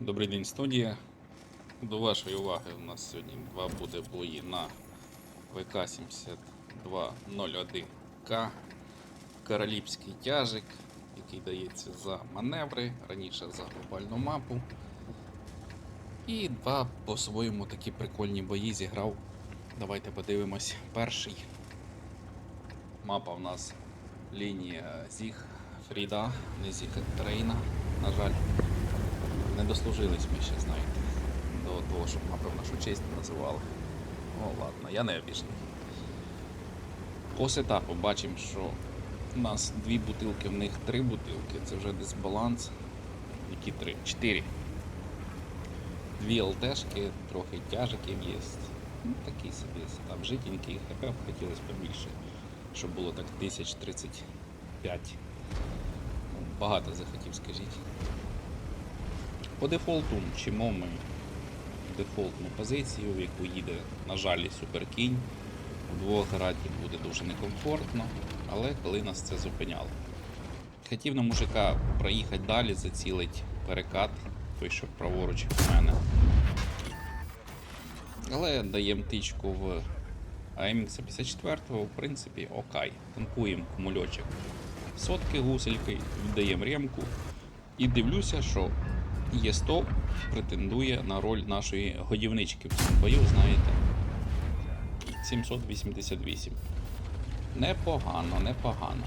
Добрий день, студія. До вашої уваги у нас сьогодні два буде бої на ВК-7201К. Королівський тяжик, який дається за маневри, раніше за глобальну мапу. І два по-своєму такі прикольні бої зіграв. Давайте подивимось. Перший. Мапа в нас лінія Зіг Фріда, не Зіг Трейна, на жаль. Не дослужились ми ще, знаєте, до того, щоб в нашу честь називали. О, ладно, я не обіжний. По сетапу бачимо, що у нас дві бутилки, в них три бутилки. Це вже дисбаланс. Які три? Чотири. Дві ЛТшки, трохи тяжиків є. Ну, такий собі сетап. Житенький, хп хотілося побільше, щоб було так 1035. Ну, Багато захотів, скажіть. По дефолту вчимо ми дефолтну позицію, в яку їде, на жаль, суперкінь. Вдвох грати буде дуже некомфортно, але коли нас це зупиняло. Хотів на мужика проїхати далі, зацілить перекат, що праворуч від мене. Але даємо тичку в AMX 54 в принципі, окей. Танкуємо кумульочок сотки гусельки, віддаємо ремку. І дивлюся, що Є100 претендує на роль нашої годівнички в цьому бою, знаєте. 788. Непогано, непогано.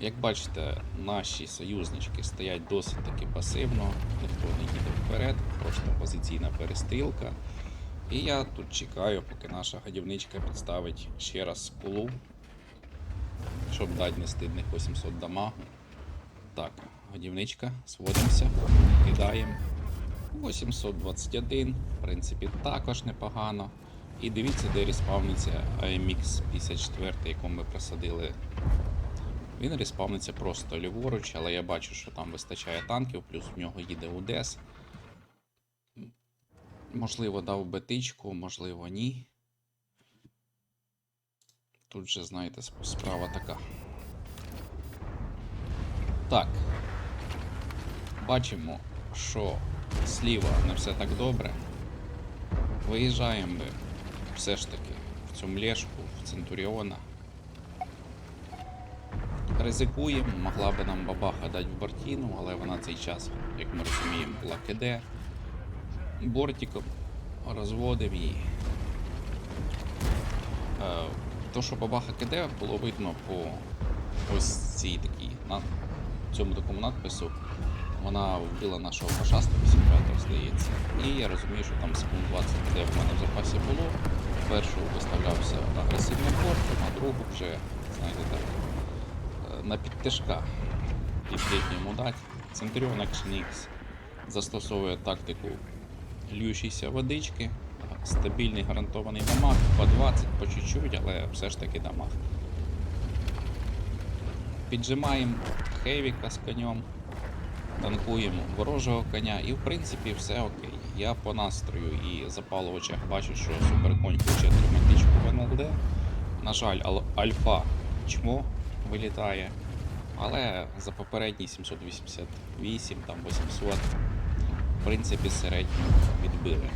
Як бачите, наші союзнички стоять досить таки пасивно, ніхто не їде вперед, просто позиційна перестрілка. І я тут чекаю, поки наша годівничка підставить ще раз кулу, щоб дати нестидних 800 дамагу. Так, годівничка, сводимося, кидаємо. 821, в принципі, також непогано. І дивіться, де респавниться AMX 54, яку ми присадили. Він респавниться просто ліворуч, але я бачу, що там вистачає танків, плюс в нього їде УДЕС. Можливо, дав би можливо, ні. Тут же, знаєте, справа така. Так. Бачимо, що зліва не все так добре. Виїжджаємо ми все ж таки в цю млешку, в Центуріона. Ризикуємо, могла би нам бабаха дати в бортіну, але вона цей час, як ми розуміємо, була КД. Бортиком розводив її. Е, То, що бабаха КД, було видно по ось цій такій на цьому такому надпису. Вона вбила нашого паша 185, здається. І я розумію, що там секунд 20 де в мене в запасі було. Першу виставлявся агресивний борт, а другу вже, знаєте так, е, на підтяжка під літньому дати. Центуріон Action X застосовує тактику льющейся водички, стабільний гарантований дамаг, по 20, по чуть-чуть, але все ж таки дамаг. Піджимаємо хейвіка з конем, танкуємо ворожого коня і в принципі все окей. Я по настрою і запалу в очах бачу, що суперконь хоче отримати тичку в НЛД. На жаль, ал- альфа чмо вилітає. Але за попередній 788, там 800, в принципі, середньо відбили.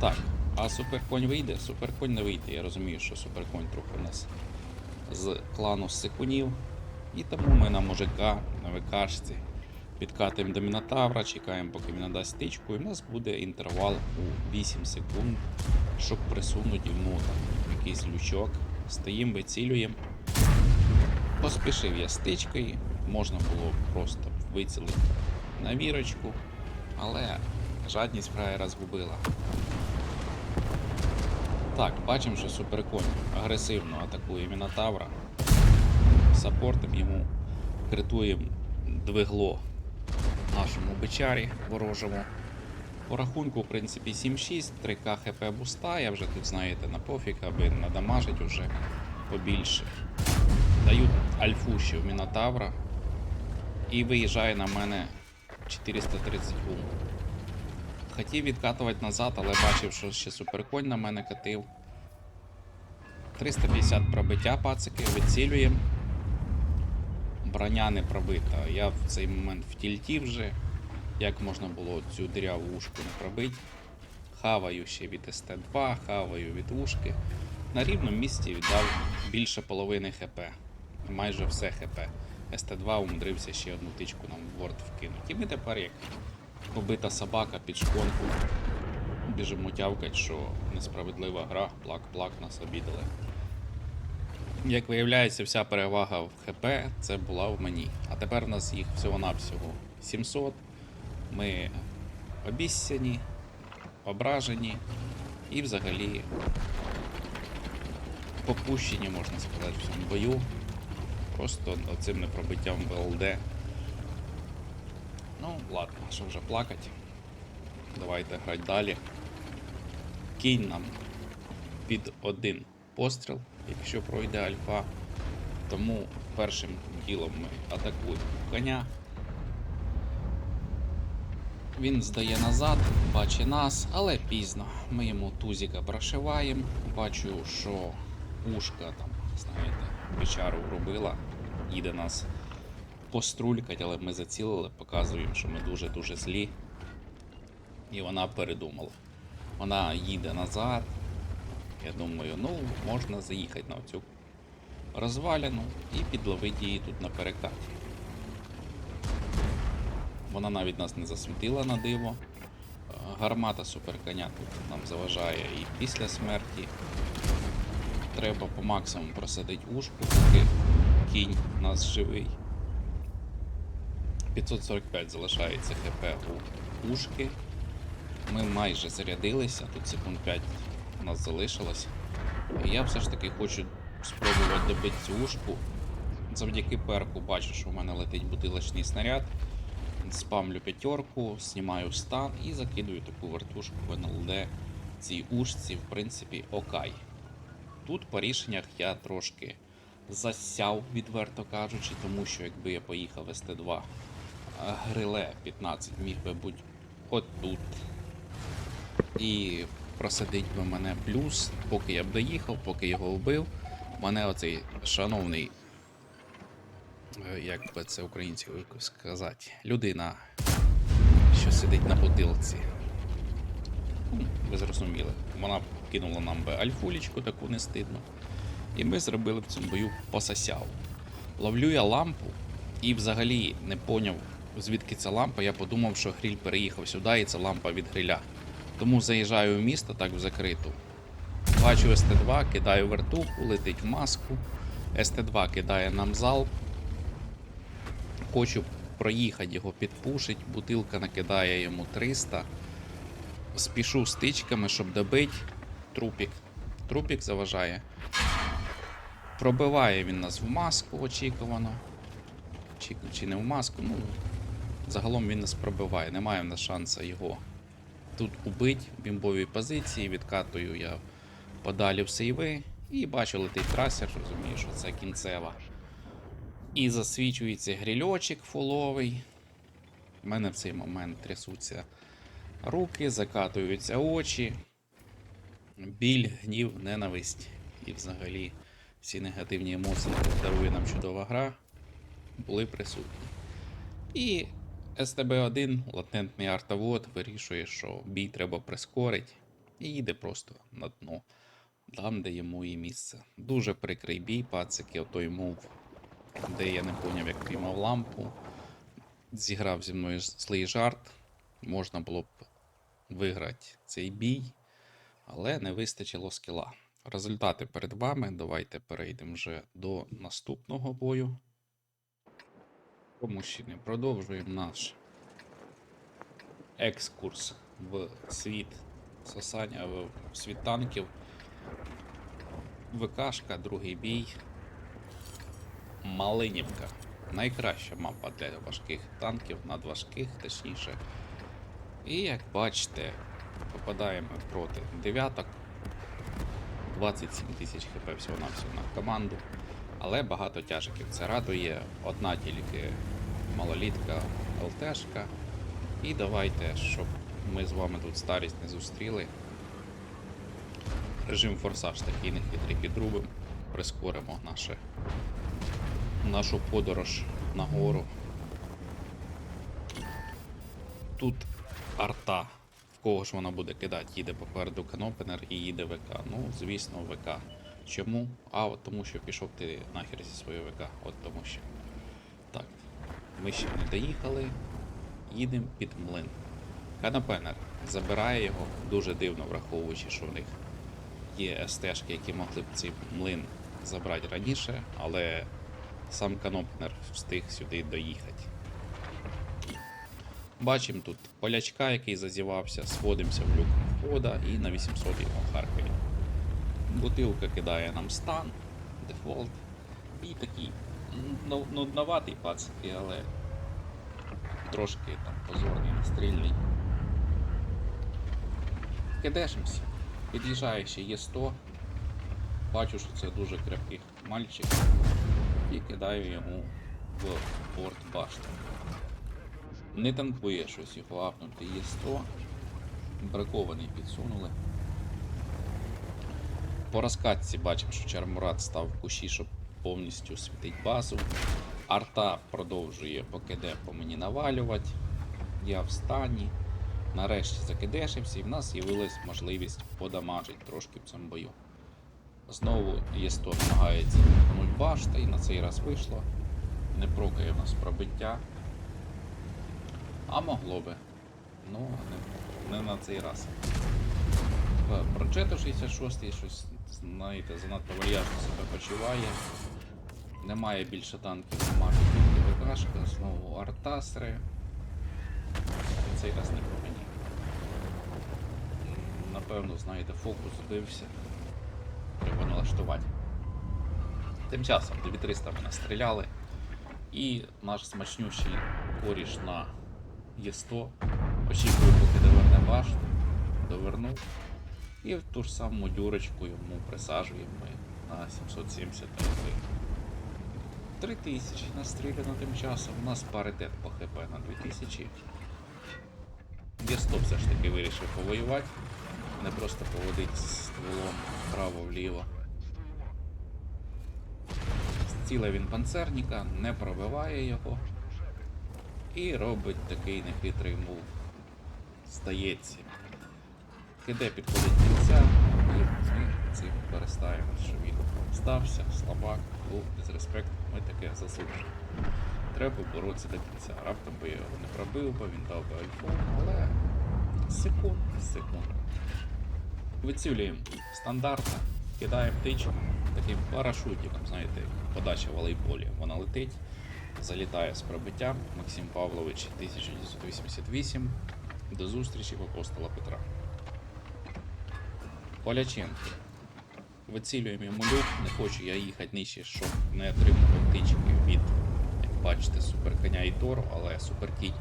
Так, а суперконь вийде? Суперконь не вийде. Я розумію, що суперконь трохи у нас з клану секунів. І тому ми на мужика на ВКшці підкатуємо до Мінотавра, чекаємо, поки він надасть тичку, і в нас буде інтервал у 8 секунд, щоб присунути йому там якийсь лючок. Стоїмо, вицілюємо. Поспішив я з тичкою, можна було просто вицілити на вірочку, але жадність фраєра згубила. Так, бачимо, що суперконь агресивно атакує Мінотавра. Саппортом йому критуємо двигло нашому бичарі ворожому. По рахунку, в принципі, 7-6, 3К хп буста, я вже тут, знаєте, на пофіг, аби надамажить уже побільше. Даю альфу ще в Мінотавра. І виїжджає на мене 430 гум. Хотів відкатувати назад, але бачив, що ще суперконь на мене катив. 350 пробиття пацики, вицілюємо. Броня не пробита. Я в цей момент в тільті вже. Як можна було цю диряву ушку не пробити. Хаваю ще від СТ2, хаваю від ушки. На рівному місці віддав більше половини ХП. Майже все ХП. СТ2 умудрився ще одну тичку нам в борт вкинути. І ми тепер як побита собака під шконку. Біжимо тявкать, що несправедлива гра, плак-плак нас обідали. Як виявляється, вся перевага в ХП це була в мені. А тепер в нас їх всього-навсього 700. Ми обіссяні, ображені і взагалі попущені, можна сказати, в цьому бою. Просто оцим непробиттям ВЛД. Ну, ладно, що вже плакать. Давайте грати далі. Кінь нам під один постріл, якщо пройде альфа. Тому першим ділом ми атакуємо коня. Він здає назад, бачить нас, але пізно. Ми йому тузіка прошиваємо. Бачу, що ушка там, знаєте, печару врубила, їде нас пострулькать, але ми зацілили, показуємо, що ми дуже-дуже злі. І вона передумала. Вона їде назад. Я думаю, ну, можна заїхати на цю розваліну і підловити її тут на перекаті. Вона навіть нас не засвітила на диво. Гармата суперконя тут нам заважає і після смерті. Треба по максимуму просадити ушку, поки кінь у нас живий. 545 залишається хп у ушки. Ми майже зарядилися, тут секунд 5 у нас залишилось. Я все ж таки хочу спробувати добити цю ушку. Завдяки перку бачу, що в мене летить бутилочний снаряд. Спамлю п'ятерку, знімаю стан і закидую таку вертушку в НЛД цій ушці, в принципі, окай. Тут по рішеннях я трошки засяв, відверто кажучи, тому що якби я поїхав СТ2 гриле 15 міг би бути отут. І просадить би мене плюс, поки я б доїхав, поки його вбив. Мене оцей шановний, е, як би це українською сказати, людина, що сидить на бутилці. Ну, Ви зрозуміли. Вона кинула нам би альфулечку таку не стидно. І ми зробили в цьому бою пососяв. Ловлю я лампу і взагалі не поняв, звідки ця лампа. Я подумав, що гриль переїхав сюди, і це лампа від гриля. Тому заїжджаю в місто так в закриту. Бачу СТ2, кидаю вертуху, летить в маску. СТ2 кидає нам залп. Хочу проїхати його підпушить, бутилка накидає йому 300. Спішу стичками, щоб добити. Трупік. Трупік заважає. Пробиває він нас в маску очікувано. Чи, чи не в маску, ну. Загалом він нас пробиває. Немає в нас шансу його тут убить в бімбовій позиції. Відкатую я подалі в сейви. І бачу летить трасер, розумію, що це кінцева. І засвічується грильочок фуловий. У мене в цей момент трясуться руки, закатуються очі. Біль, гнів, ненависть і взагалі всі негативні емоції, які дарує нам чудова гра, були присутні. І СТБ-1, латентний артовод, вирішує, що бій треба прискорити, і їде просто на дно, там, де йому і місце. Дуже прикрий бій, пацики, отой мув, де я не поняв, як піймав лампу. Зіграв зі мною злий жарт. Можна було б виграти цей бій, але не вистачило скіла. Результати перед вами. Давайте перейдемо вже до наступного бою. По мужчини продовжуємо наш екскурс в світ сосання, в світ танків. ВКшка, другий бій. Малинівка. Найкраща мапа для важких танків, надважких, точніше. І як бачите, попадаємо проти дев'яток. 27 тисяч хп всього на всього на команду. Але багато тяжиків. Це радує. Одна тільки малолітка ЛТшка. І давайте, щоб ми з вами тут старість не зустріли. Режим форсаж такий нехитрий підрубим. Прискоримо наше, нашу подорож нагору. Тут арта. В кого ж вона буде кидати? Їде попереду канопенер і їде ВК. Ну, звісно, ВК. Чому? А от тому, що пішов ти нахер зі своєї ВК. От тому що. Так. Ми ще не доїхали. Їдемо під млин. Канопенер забирає його дуже дивно, враховуючи, що в них є СТшки, які могли б цей млин забрати раніше, але сам канопенер встиг сюди доїхати. Бачимо тут полячка, який зазівався, сходимося в люк входа і на 800 його харкає. Бутилка кидає нам стан, дефолт. І такий ну, нудноватий пацики, але трошки там позорний, настрільний. Кидешимося. Під'їжджає ще є 100. Бачу, що це дуже крепкий мальчик. І кидаю йому в порт башти. Не танкує щось його апнути. Є 100. Бракований підсунули. По розкатці бачимо, що Чармурат став в кущі, щоб повністю світить базу. Арта продовжує по по мені навалювати. Я в стані. Нарешті закидешився, і в нас з'явилась можливість подамажити трошки в цьому бою. Знову ЄСТО намагається нуль башта, і на цей раз вийшло. Не прокає в нас пробиття. А могло би. Ну, не, не на цей раз. Джету 66 щось, знаєте, занадто вальяжно себе почуває. Немає більше танків, немає ВКшка, знову артасри. І цей раз не по мені. Напевно, знаєте, фокус збився. Треба налаштувати. Тим часом 2300 мене стріляли. І наш смачнющий коріш на Є100 очікує, поки доверне башту, довернув. І в ту ж саму дюрочку йому присаджуємо ми на 770 альфи. 3000 настріляно тим часом. У нас паритет по ХП на 2000. Є100 все ж таки вирішив повоювати, не просто поводить стволом вправо-вліво. Зцілив він панцерніка, не пробиває його і робить такий нехитрий мув. Стається. Киде підходить кінця, і ми цим перестаємо, що він стався, слабак, був безреспект, ми таке заслужили. Треба боротися до кінця. Раптом би я його не пробив, бо він дав би альфу, але секунд, секунд. Вицілюємо стандартно, кидаємо птичку таким парашутиком, знаєте, подача волейболі. Вона летить, залітає з пробиттям. Максим Павлович 1988. До зустрічі в апостола Петра. Поляченко. Вицілюємо йому люк, не хочу я їхати нижче, щоб не отримати птички від, як бачите, суперконя і Тору, але суперкінь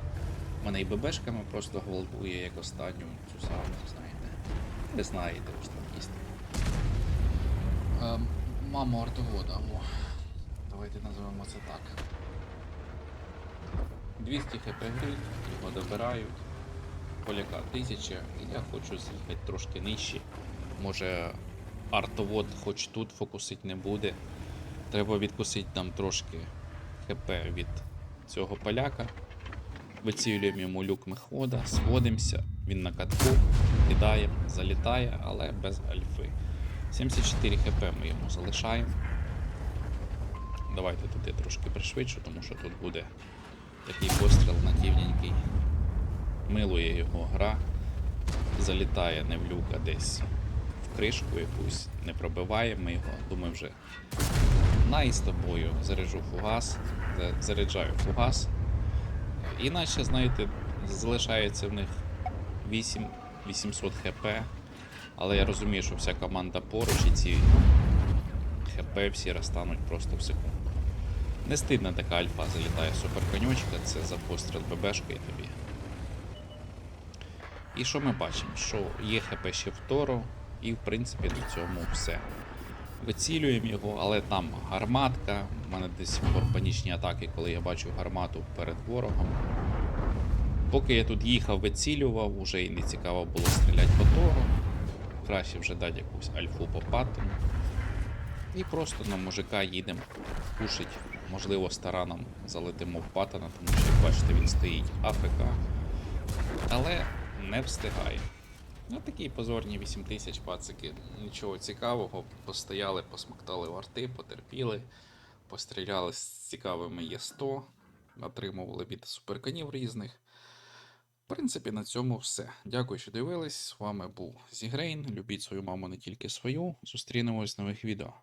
мене і ББшками просто гвалтує, як останню цю саму, знаєте. Ви знаєте, ви там їсти. Ем, маму артовода, о. Давайте називаємо це так. 200 хп гриль, його добирають. Поляка 1000, і я хочу з'їхати трошки нижче. Може артовод хоч тут фокусить не буде. Треба відкусити нам трошки хп від цього поляка. Вицілюємо йому люк мехода, сходимося, він на катку, кидає, залітає, але без альфи. 74 хп ми йому залишаємо. Давайте тут я трошки пришвидшу, тому що тут буде такий постріл натівненький. Милує його гра, залітає не в люк, а десь кришку якусь, не пробиває ми його, думаю вже най з тобою заряджу фугас, заряджаю фугас. Іначе, знаєте, залишається в них 8 800 хп. Але я розумію, що вся команда поруч і ці хп всі розтануть просто в секунду. Не стидна така альфа залітає суперконючка, це за постріл ББшкою тобі. І що ми бачимо? Що є хп ще в Торо, і в принципі до цьому все. Вицілюємо його, але там гарматка. У мене десь панічні атаки, коли я бачу гармату перед ворогом. Поки я тут їхав, вицілював, уже і не цікаво було стріляти по Тору. Краще вже дати якусь альфу по паттону. І просто на мужика їдемо пушить Можливо, стараном залетимо в патана, тому що, бачите, він стоїть АФК. Але не встигає. Ну, такі позорні 8 тисяч пацики. Нічого цікавого. Постояли, посмоктали варти, потерпіли, постріляли з цікавими Є100, отримували від суперканів різних. В принципі, на цьому все. Дякую, що дивились. З вами був Зігрейн. Любіть свою маму не тільки свою. Зустрінемось в нових відео.